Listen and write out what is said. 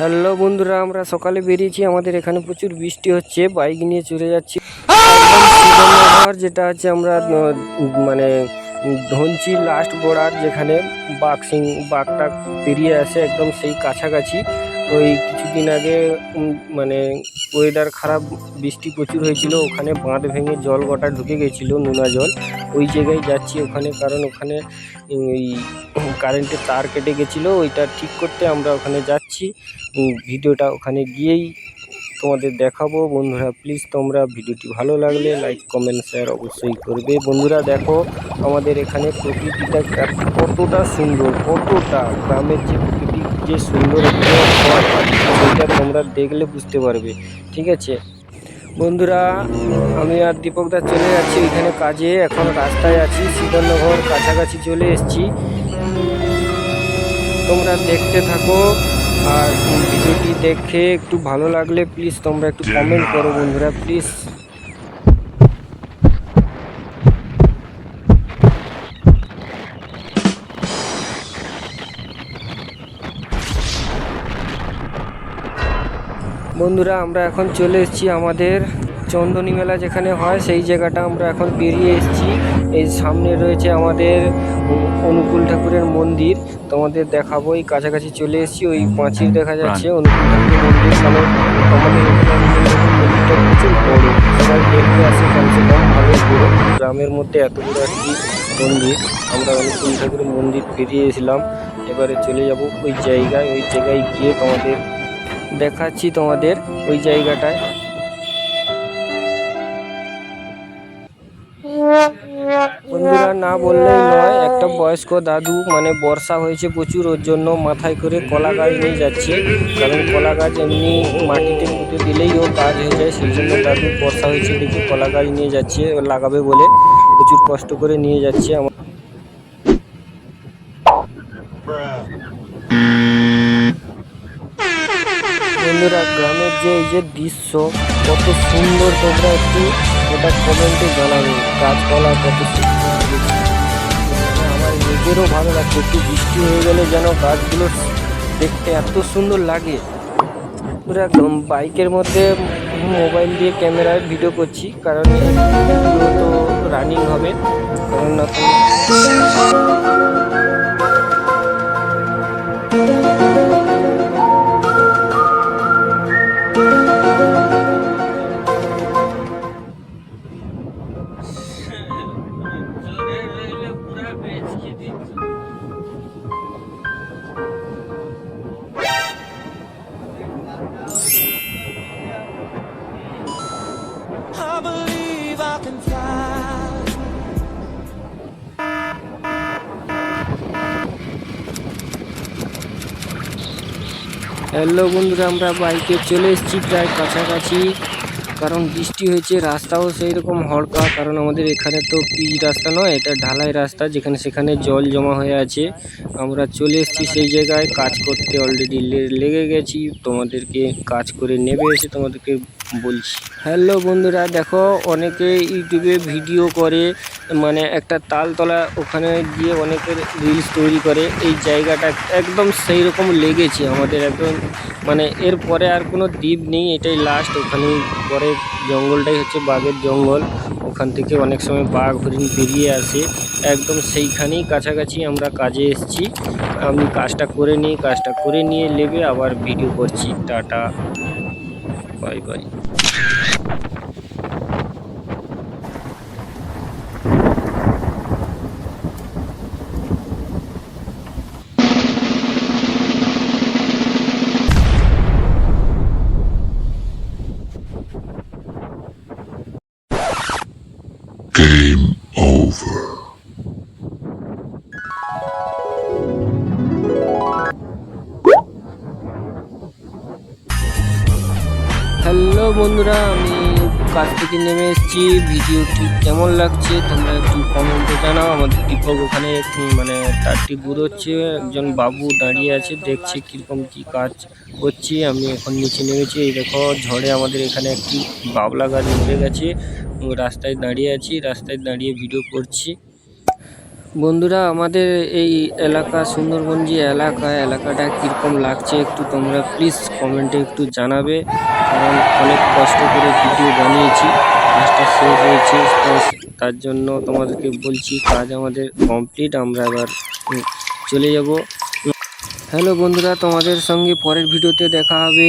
Hello বন্ধুরা, আমরা সকালে বেরিয়েছি। আমাদের এখানে প্রচুর বৃষ্টি হচ্ছে, বাইক নিয়ে চলে যাচ্ছি। যেটা হচ্ছে আমরা মানে ধনচি লাস্ট বোর্ডার যেখানে বাঘ সিং, বাঘটা বেরিয়ে আসে একদম সেই কাছাকাছি। ওই কিছুদিন আগে মানে ওয়েদার খারাপ, বৃষ্টি প্রচুর হয়েছিল, ওখানে বাঁধ ভেঙে জল গোটা ঢুকে গেছিল নোনা জল। ওই জায়গায় যাচ্ছি ওখানে, কারণ ওখানে ওই কারেন্টের তার কেটে গেছিল, ওইটা ঠিক করতে আমরা ওখানে যাচ্ছি। ভিডিওটা ওখানে গিয়েই তোমাদের দেখাবো। বন্ধুরা প্লিজ তোমরা ভিডিওটি ভালো লাগলে লাইক কমেন্ট শেয়ার অবশ্যই করবে। বন্ধুরা, দেখো আমাদের এখানে প্রকৃতিটা কতটা সুন্দর, কতটা গ্রামের যে প্রকৃতি, যে সুন্দর সেটা তোমরা দেখলে বুঝতে পারবে। ঠিক আছে? বন্ধুরা, আমি আর দীপকদা চলে যাচ্ছি ওইখানে কাজে। এখন রাস্তায় আছি, সিদ্ধার্থনগর কাছাকাছি চলে এসেছি। তোমরা দেখতে থাকো আর ভিডিওটি দেখে একটু ভালো লাগলে প্লিজ তোমরা একটু কমেন্ট করো বন্ধুরা প্লিজ বন্ধুরা, আমরা এখন চলে এসেছি আমাদের চন্দনী মেলা যেখানে হয় সেই জায়গাটা আমরা এখন পেরিয়ে এসেছি। এই সামনে রয়েছে আমাদের অনুকূল ঠাকুরের মন্দির। তোমাদের দেখাবো এই কাছাকাছি চলে এসেছি ওই পাঁচিল দেখা যাচ্ছে অনুকূল ঠাকুরের মন্দির মানে আমাদের মন্দিরটা প্রচুর বড়। সবাই দেখতে আসে কমসে কম ভালো বড়। গ্রামের মধ্যে এত বড় একটি মন্দির। আমরা অনুকূল ঠাকুরের মন্দির পেরিয়ে এসেছিলাম। এবারে চলে যাব ওই জায়গায়। ওই জায়গায় গিয়ে তোমাদের দেখাচ্ছি তোমাদের ওই জায়গাটায়। না বললেই নয়, একটা বয়স্ক দাদু মানে বর্ষা হয়েছে প্রচুর, ওর জন্য মাথায় করে কলা গাছ নিয়ে যাচ্ছে। কারণ কলা গাছ এমনি মাটিতে পুঁতে দিলেই ও কাজ হয়ে যায়, সেই জন্য দাদু বর্ষা হয়েছে দেখে কলা গাছ নিয়ে যাচ্ছে লাগাবে বলে প্রচুর কষ্ট করে নিয়ে যাচ্ছে আমার। বন্ধুরা, গ্রামের যে এই যে দৃশ্য, কত সুন্দর তোমরা একটু ওটা কমেন্টে জানাবে, গাছপালা কত সুন্দর। নিজেরও ভালো লাগছে। একটু বৃষ্টি হয়ে গেলে যেন গাছগুলো দেখতে এত সুন্দর লাগে। পুরো একদম বাইকের মধ্যে মোবাইল দিয়ে ক্যামেরায় ভিডিও করছি, কারণ তো রানিং হবে। কারণ হ্যালো বন্ধুরা, আমরা বাইকে চলে এসেছি প্রায় কাছাকাছি। কারণ বৃষ্টি হয়েছে, রাস্তাও সেই রকম হড়কা কারণ আমাদের এখানে তো পিচ রাস্তা নয়, এটা ঢালাই রাস্তা, যেখানে সেখানে জল জমা হয়ে আছে। আমরা চলে এসেছি সেই জায়গায়, কাজ করতে অলরেডি লেগে গেছি। তোমাদেরকে কাজ করে নেবে এসে তোমাদেরকে বলছি হ্যালো বন্ধুরা, দেখো অনেকে ইউটিউবে ভিডিও করে মানে একটা তালতলা ওখানে গিয়ে অনেকের রিলস তৈরি করে। এই জায়গাটা একদম সেই রকম লেগেছে আমাদের একদম মানে এর পরে আর কোনো দ্বীপ নেই, এটাই লাস্ট ওখানে পরে জঙ্গলটাই হচ্ছে বাঘের জঙ্গল। ওখান থেকে অনেক সময় বাঘ হরিণ বেরিয়ে আসে, একদম সেইখানেই কাছাকাছি আমরা কাজে এসেছি। আমি কাজটা করে নিই কাজটা করে নিয়ে নেবে আবার ভিডিও করছি, টাটা। 可以可以 বন্ধুরা, আমি কাজ থেকে নেমে এসেছি। ভিডিওটি কেমন লাগছে তোমরা একটু কমেন্টে জানাও। আমাদের দীপক ওখানে মানে তারটি ঘুরোচ্ছে। একজন বাবু দাঁড়িয়ে আছে, দেখছে কীরকম কী কাজ করছি আমি এখন নিচে নেমেছি। এই দেখো, ঝড়ে আমাদের এখানে একটি বাবলা গাছ মরে গেছে। রাস্তায় দাঁড়িয়ে আছি, রাস্তায় দাঁড়িয়ে ভিডিও করছি। বন্ধুরা, আমাদের এই এলাকা সুন্দরবন যে এলাকা, এলাকাটা কীরকম লাগছে একটু তোমরা প্লিজ কমেন্টে একটু জানাবে। কারণ অনেক কষ্ট করে ভিডিও বানিয়েছি, কাজটা শেষ হয়েছে, তো তার জন্য তোমাদেরকে বলছি, কাজ আমাদের কমপ্লিট আমরা এবার চলে যাব। হ্যালো বন্ধুরা, তোমাদের সঙ্গে পরের ভিডিওতে দেখা হবে।